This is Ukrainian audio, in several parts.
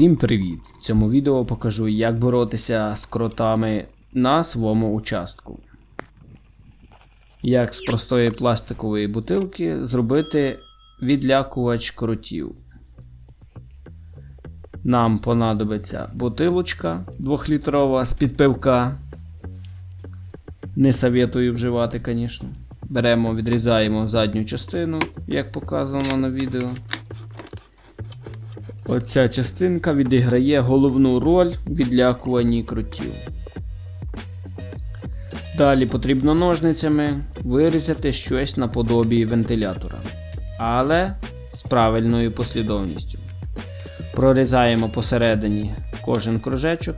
Всім привіт! В цьому відео покажу, як боротися з кротами на своєму участку. Як з простої пластикової бутилки зробити відлякувач кротів. Нам понадобиться бутилочка 2-літрова з під пивка. Не советую вживати, звісно. Беремо, відрізаємо задню частину, як показано на відео. Оця частинка відіграє головну роль в відлякуванні крутів. Далі потрібно ножницями вирізати щось наподобі вентилятора, але з правильною послідовністю. Прорізаємо посередині кожен кружечок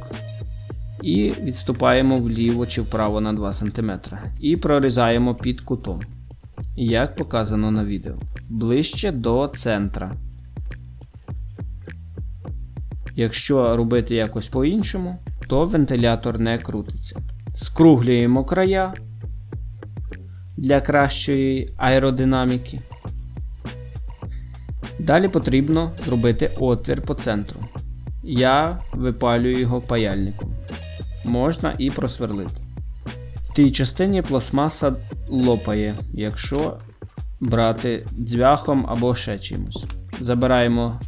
і відступаємо вліво чи вправо на 2 см. І прорізаємо під кутом, як показано на відео, ближче до центра. Якщо робити якось по-іншому, то вентилятор не крутиться. Скруглюємо края для кращої аеродинаміки. Далі потрібно зробити отвір по центру. Я випалюю його паяльником. Можна і просверлити. В тій частині пластмаса лопає, якщо брати дзвяхом або ще чимось. Забираємо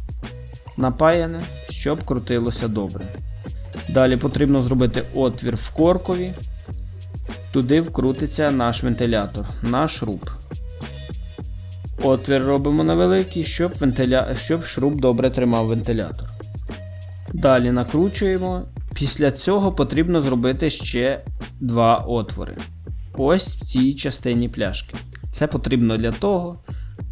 напаяне, щоб крутилося добре. Далі потрібно зробити отвір в коркові. Туди вкрутиться наш вентилятор, наш шруб. Отвір робимо невеликий, щоб, вентиля... щоб шруб добре тримав вентилятор. Далі накручуємо. Після цього потрібно зробити ще два отвори. Ось в цій частині пляшки. Це потрібно для того,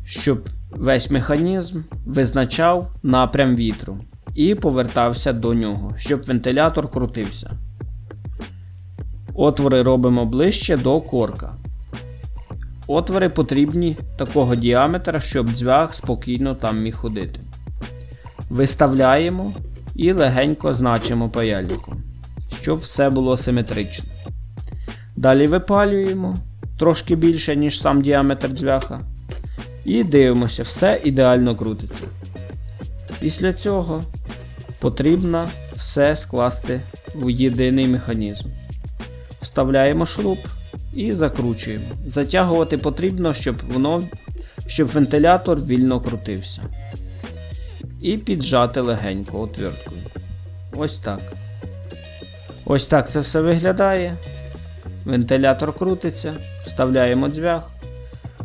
щоб весь механізм визначав напрям вітру і повертався до нього, щоб вентилятор крутився. Отвори робимо ближче до корка. Отвори потрібні такого діаметра, щоб дзвяг спокійно там міг ходити. Виставляємо і легенько значимо паяльником, щоб все було симетрично. Далі випалюємо трошки більше, ніж сам діаметр дзвяха. І дивимося, все ідеально крутиться. Після цього потрібно все скласти в єдиний механізм. Вставляємо шуруп і закручуємо. Затягувати потрібно, щоб воно, щоб вентилятор вільно крутився. І піджати легенько отверткою. Ось так. Ось так це все виглядає. Вентилятор крутиться, вставляємо дзвяг.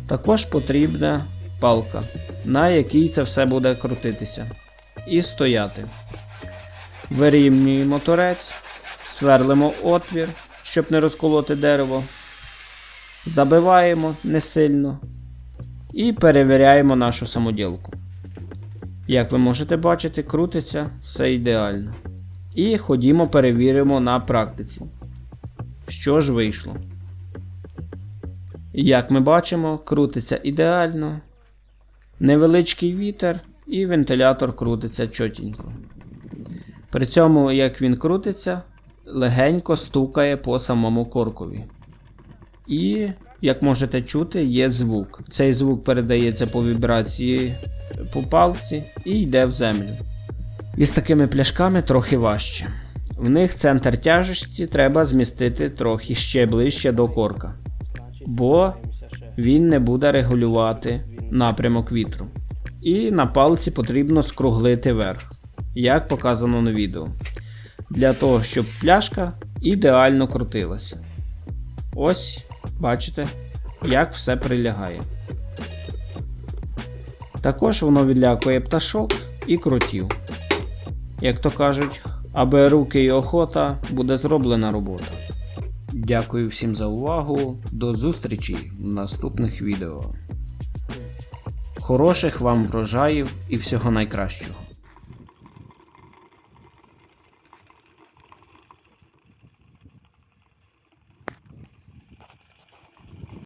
Також потрібна палка, на якій це все буде крутитися. І стояти. Вирівнюємо торець, сверлимо отвір, щоб не розколоти дерево. Забиваємо не сильно. І перевіряємо нашу самоділку. Як ви можете бачити, крутиться все ідеально. І ходімо перевіримо на практиці. Що ж вийшло? Як ми бачимо, крутиться ідеально. Невеличкий вітер і вентилятор крутиться чотенько. При цьому, як він крутиться, легенько стукає по самому коркові. І, як можете чути, є звук. Цей звук передається по вібрації по палці і йде в землю. І з такими пляшками трохи важче. В них центр тяжесті треба змістити трохи ще ближче до корка бо він не буде регулювати напрямок вітру. І на палці потрібно скруглити верх, як показано на відео. Для того, щоб пляшка ідеально крутилася. Ось, бачите, як все прилягає. Також воно відлякує пташок і крутів. Як то кажуть, аби руки і охота буде зроблена робота. Дякую всім за увагу. До зустрічі в наступних відео. Хороших вам врожаїв і всього найкращого.